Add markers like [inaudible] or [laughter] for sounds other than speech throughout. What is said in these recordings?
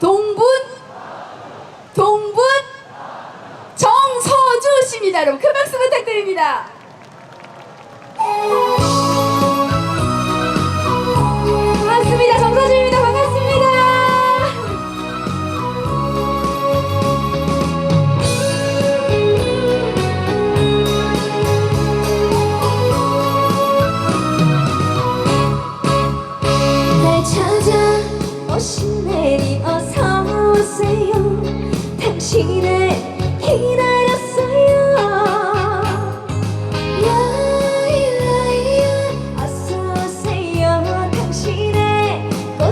동분? 동분? 정서주 씨입니다. 여러분 큰 박수 부탁드립니다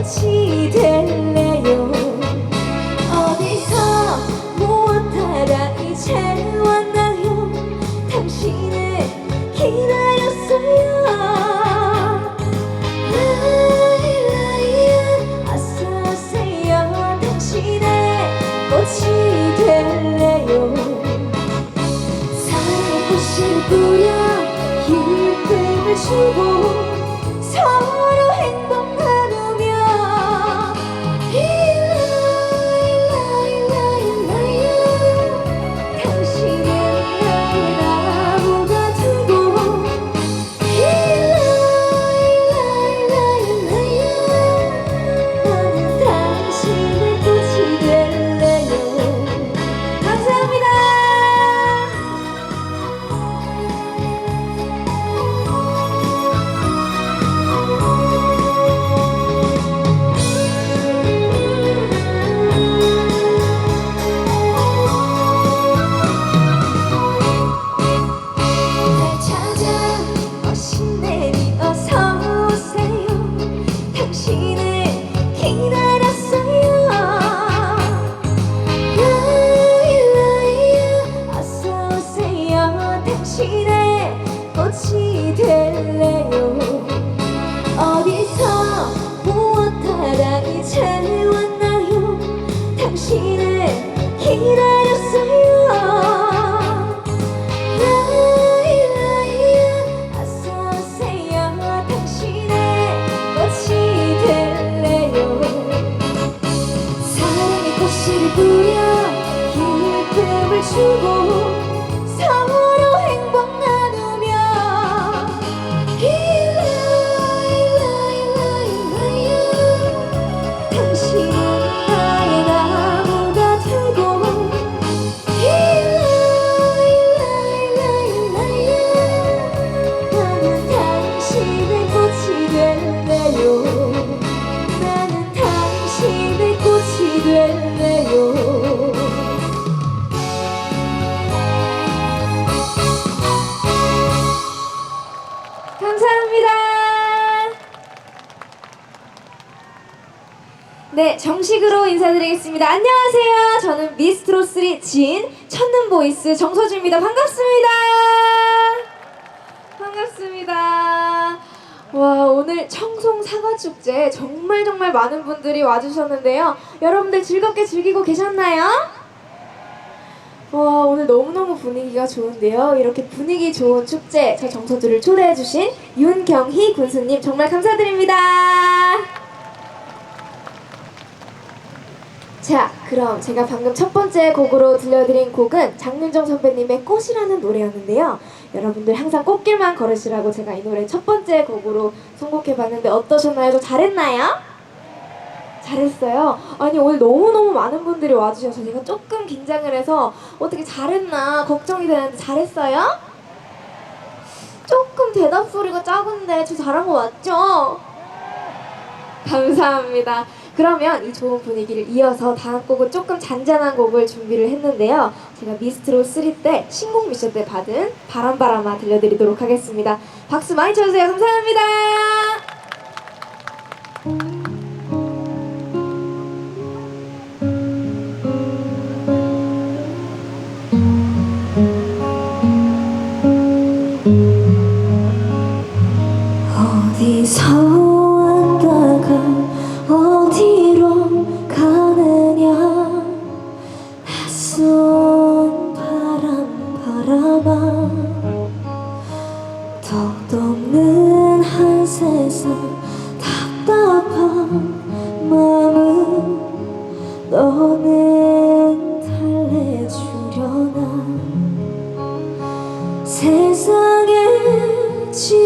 당신 드리겠습니다. 안녕하세요. 저는 미스트로3 진 첫눈 보이스 정서주입니다. 반갑습니다. 반갑습니다. 와, 오늘 청송 사과축제 정말 정말 많은 분들이 와주셨는데요. 여러분들 즐겁게 즐기고 계셨나요? 와 오늘 너무너무 분위기가 좋은데요. 이렇게 분위기 좋은 축제 저 정서주를 초대해주신 윤경희 군수님 정말 감사드립니다. 자 그럼 제가 방금 첫 번째 곡으로 들려드린 곡은 장윤정 선배님의 꽃이라는 노래였는데요. 여러분들 항상 꽃길만 걸으시라고 제가 이 노래 첫 번째 곡으로 선곡해봤는데 어떠셨나요? 저 잘했나요? 잘했어요. 아니 오늘 너무너무 많은 분들이 와주셔서 제가 조금 긴장을 해서 어떻게 잘했나 걱정이 되는데 잘했어요? 조금 대답 소리가 작은데 저 잘한 거 맞죠? 감사합니다. 그러면 이 좋은 분위기를 이어서 다음 곡은 조금 잔잔한 곡을 준비를 했는데요. 제가 미스트로 3 때 신곡 미션 때 받은 바람바람아 들려드리도록 하겠습니다. 박수 많이 쳐주세요. 감사합니다.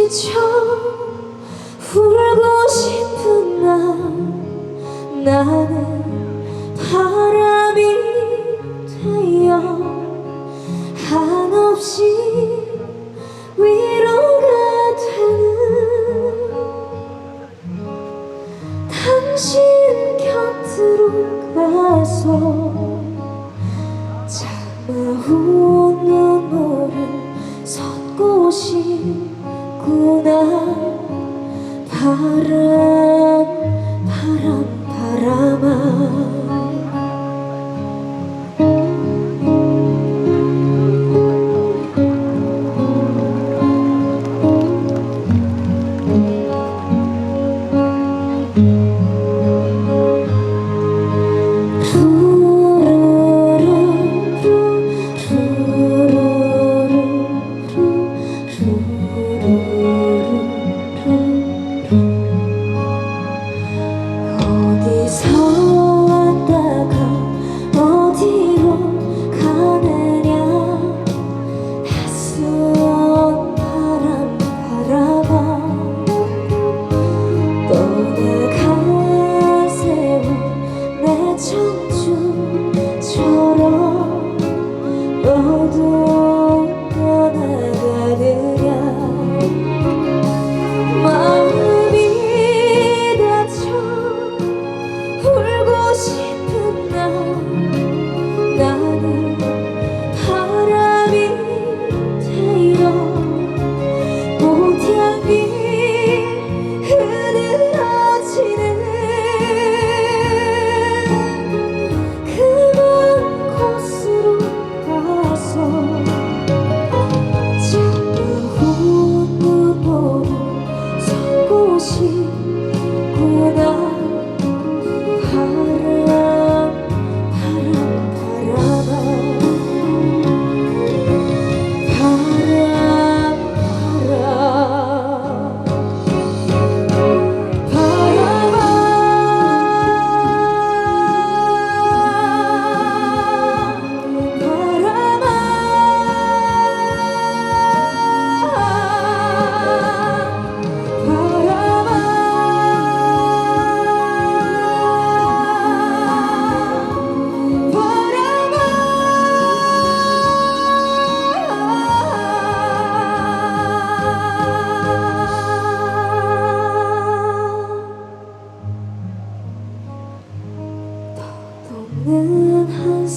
지쳐 울고 싶은 날 나는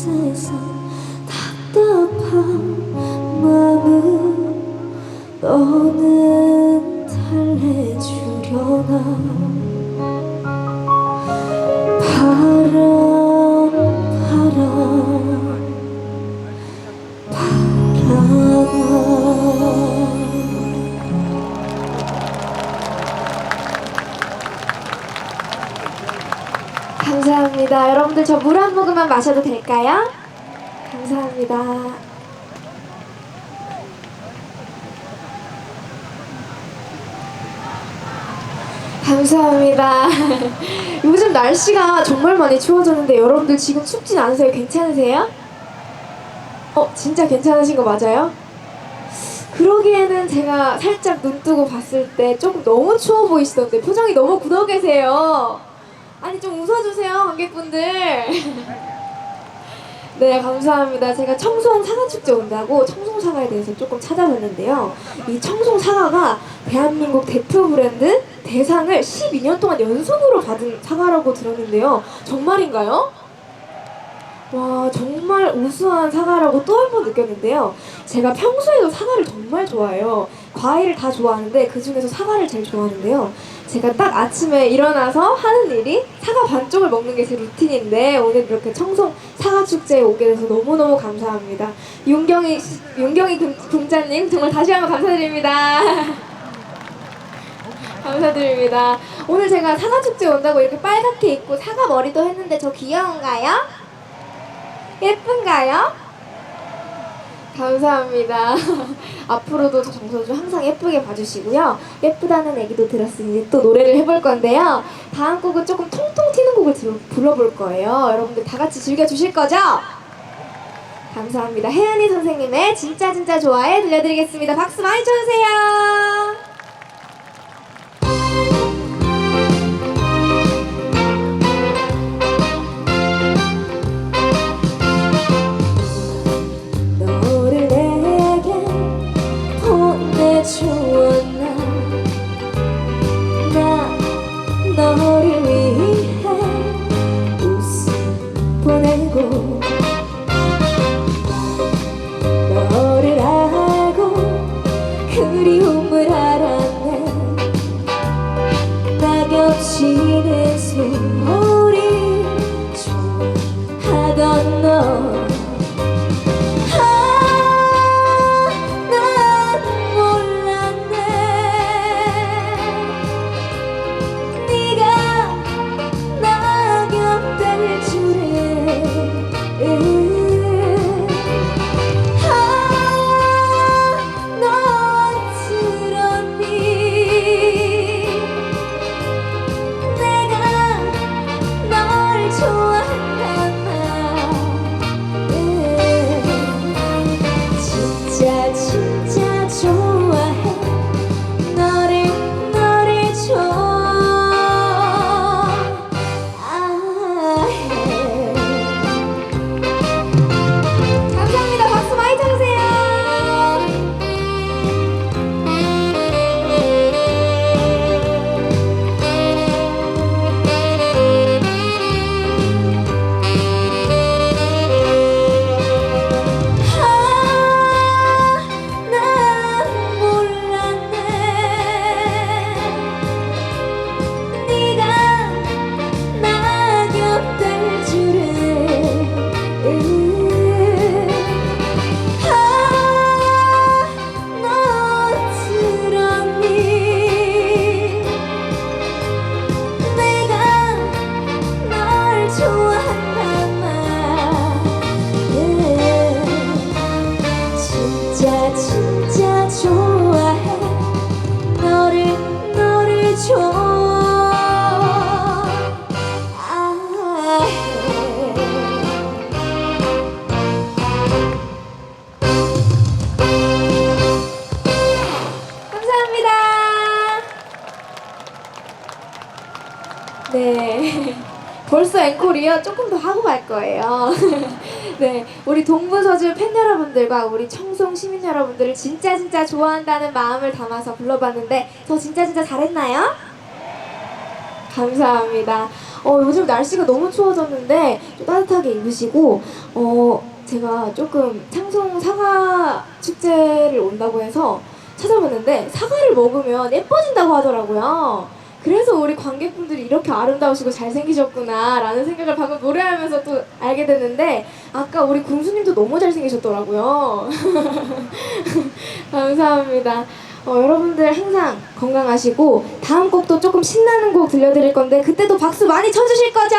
한사 될까요? 감사합니다. 감사합니다. [laughs] 요즘 날씨가 정말 많이 추워졌는데 여러분들 지금 춥진 않으세요? 괜찮으세요? 어, 진짜 괜찮으신 거 맞아요? 그러기에는 제가 살짝 눈 뜨고 봤을 때 조금 너무 추워 보이시던데 표정이 너무 굳어 계세요. 아니 좀 웃어주세요 관객분들. [laughs] 네 감사합니다. 제가 청송 사과축제 온다고 청송 사과에 대해서 조금 찾아봤는데요. 이 청송 사과가 대한민국 대표 브랜드 대상을 12년 동안 연속으로 받은 사과라고 들었는데요. 정말인가요? 와 정말 우수한 사과라고 또 한 번 느꼈는데요. 제가 평소에도 사과를 정말 좋아해요. 과일을 다 좋아하는데 그 중에서 사과를 제일 좋아하는데요. 제가 딱 아침에 일어나서 하는 일이 사과 반쪽을 먹는 게 제 루틴인데 오늘 이렇게 청송 사과 축제에 오게 돼서 너무너무 감사합니다. 윤경이 씨- 윤경이 금- 금자님 정말 다시 한번 감사드립니다. [laughs] 감사드립니다. 오늘 제가 사과 축제 온다고 이렇게 빨갛게 입고 사과 머리도 했는데 저 귀여운가요? 예쁜가요? 감사합니다. [laughs] 앞으로도 저 정서주 항상 예쁘게 봐주시고요. 예쁘다는 얘기도 들었으니 또 노래를 해볼 건데요. 다음 곡은 조금 통통 튀는 곡을 들- 불러볼 거예요. 여러분들 다 같이 즐겨주실 거죠? 감사합니다. 혜은이 선생님의 진짜 진짜 좋아해 들려드리겠습니다. 박수 많이 쳐주세요. 거예요. [laughs] 네. 우리 동부서줄 팬 여러분들과 우리 청송 시민 여러분들을 진짜 진짜 좋아한다는 마음을 담아서 불러봤는데 저 진짜 진짜 잘했나요? 감사합니다. 어, 요즘 날씨가 너무 추워졌는데 좀 따뜻하게 입으시고 어, 제가 조금 창송 사과 축제를 온다고 해서 찾아봤는데 사과를 먹으면 예뻐진다고 하더라고요. 그래서 우리 관객분들이 이렇게 아름다우시고 잘생기셨구나라는 생각을 방금 노래하면서 또 알게 됐는데 아까 우리 군수님도 너무 잘생기셨더라고요. [laughs] 감사합니다. 어, 여러분들 항상 건강하시고 다음 곡도 조금 신나는 곡 들려드릴 건데 그때도 박수 많이 쳐주실 거죠?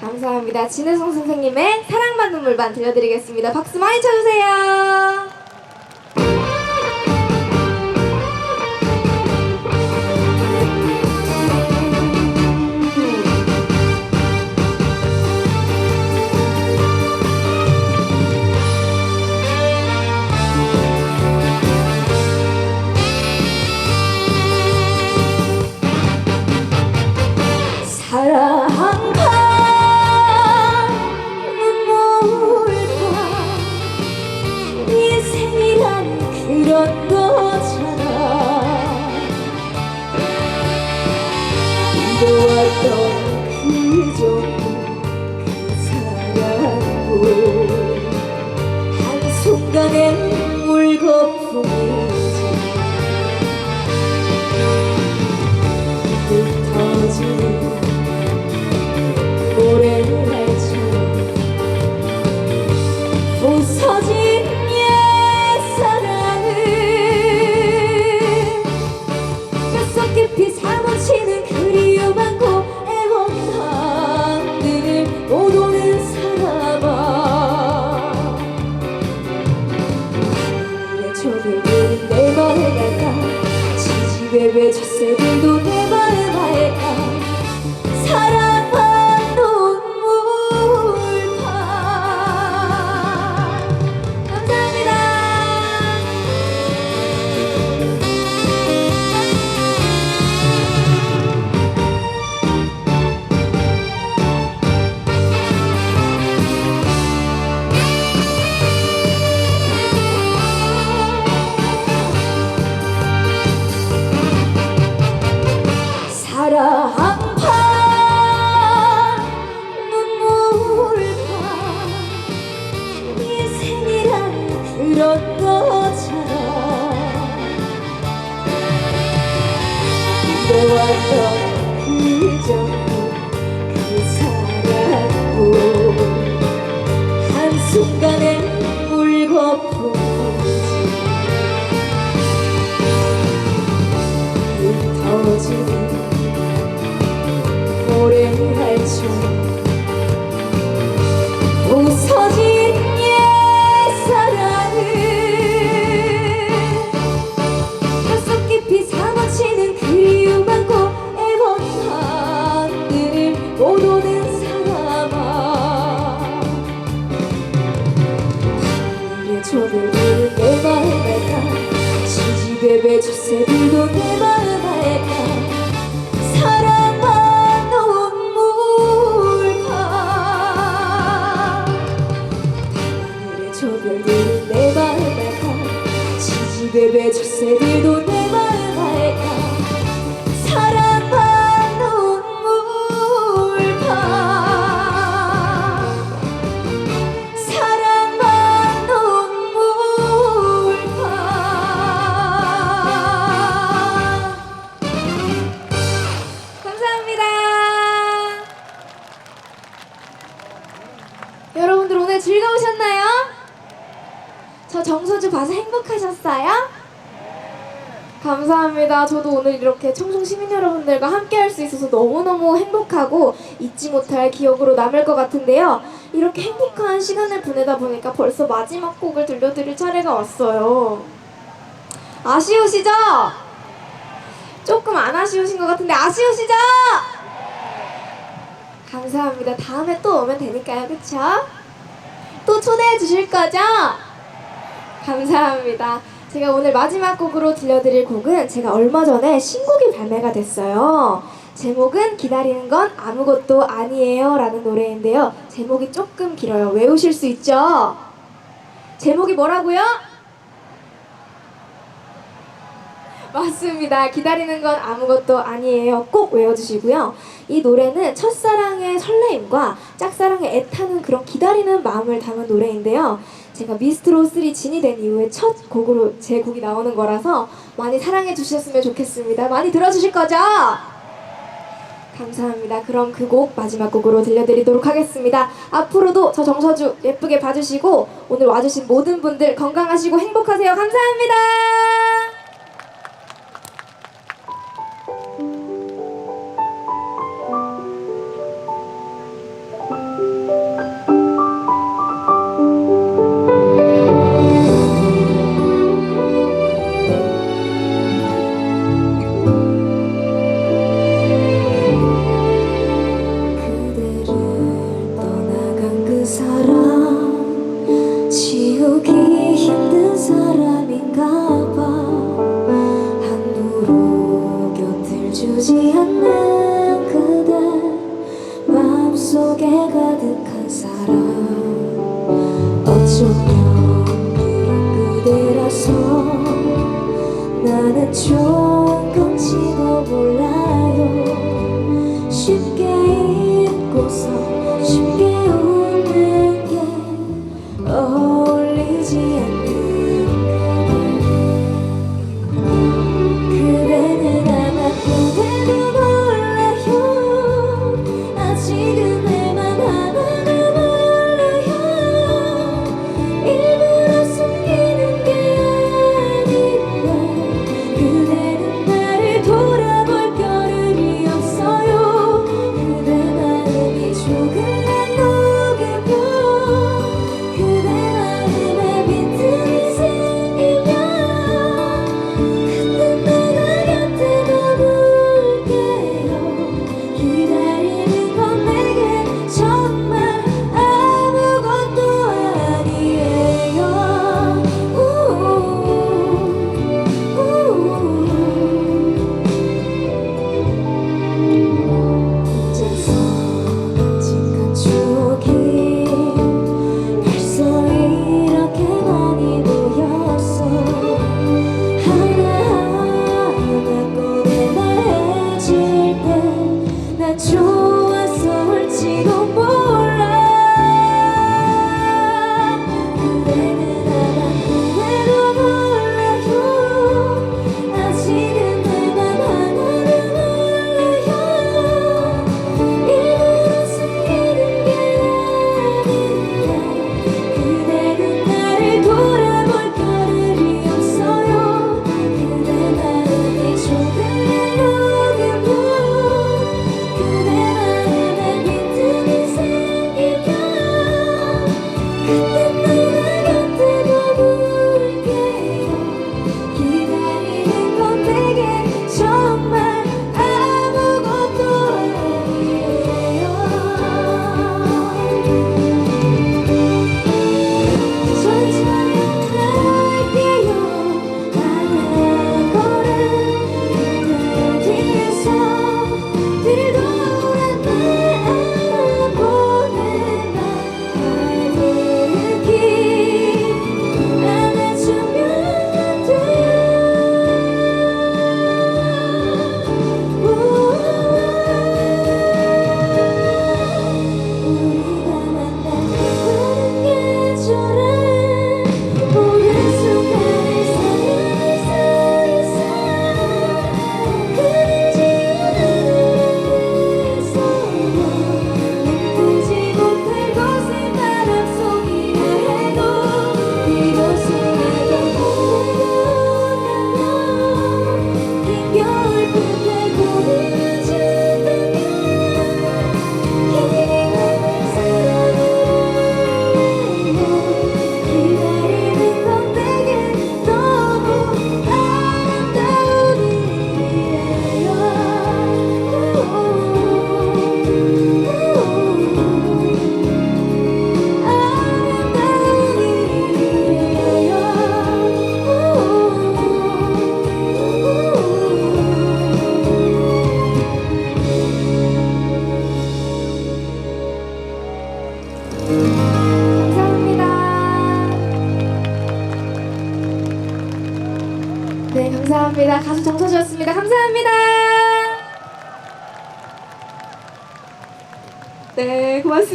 감사합니다. 진혜성 선생님의 사랑만 눈물반 들려드리겠습니다. 박수 많이 쳐주세요. 모래알 지지배 저도 오늘 이렇게 청송 시민 여러분들과 함께 할 수 있어서 너무너무 행복하고 잊지 못할 기억으로 남을 것 같은데요. 이렇게 행복한 시간을 보내다 보니까 벌써 마지막 곡을 들려드릴 차례가 왔어요. 아쉬우시죠? 조금 안 아쉬우신 것 같은데 아쉬우시죠? 감사합니다. 다음에 또 오면 되니까요. 그쵸? 또 초대해 주실 거죠? 감사합니다. 제가 오늘 마지막 곡으로 들려드릴 곡은 제가 얼마 전에 신곡이 발매가 됐어요. 제목은 기다리는 건 아무것도 아니에요 라는 노래인데요. 제목이 조금 길어요. 외우실 수 있죠? 제목이 뭐라고요? 맞습니다. 기다리는 건 아무것도 아니에요. 꼭 외워주시고요. 이 노래는 첫사랑의 설레임과 짝사랑의 애타는 그런 기다리는 마음을 담은 노래인데요. 제가 미스트로 3 진이 된 이후에 첫 곡으로 제 곡이 나오는 거라서 많이 사랑해 주셨으면 좋겠습니다. 많이 들어주실 거죠? 감사합니다. 그럼 그 곡 마지막 곡으로 들려드리도록 하겠습니다. 앞으로도 저 정서주 예쁘게 봐주시고 오늘 와주신 모든 분들 건강하시고 행복하세요. 감사합니다.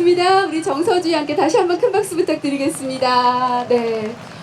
고맙습니다. 우리 정서주의 함께 다시 한번 큰 박수 부탁드리겠습니다. 네.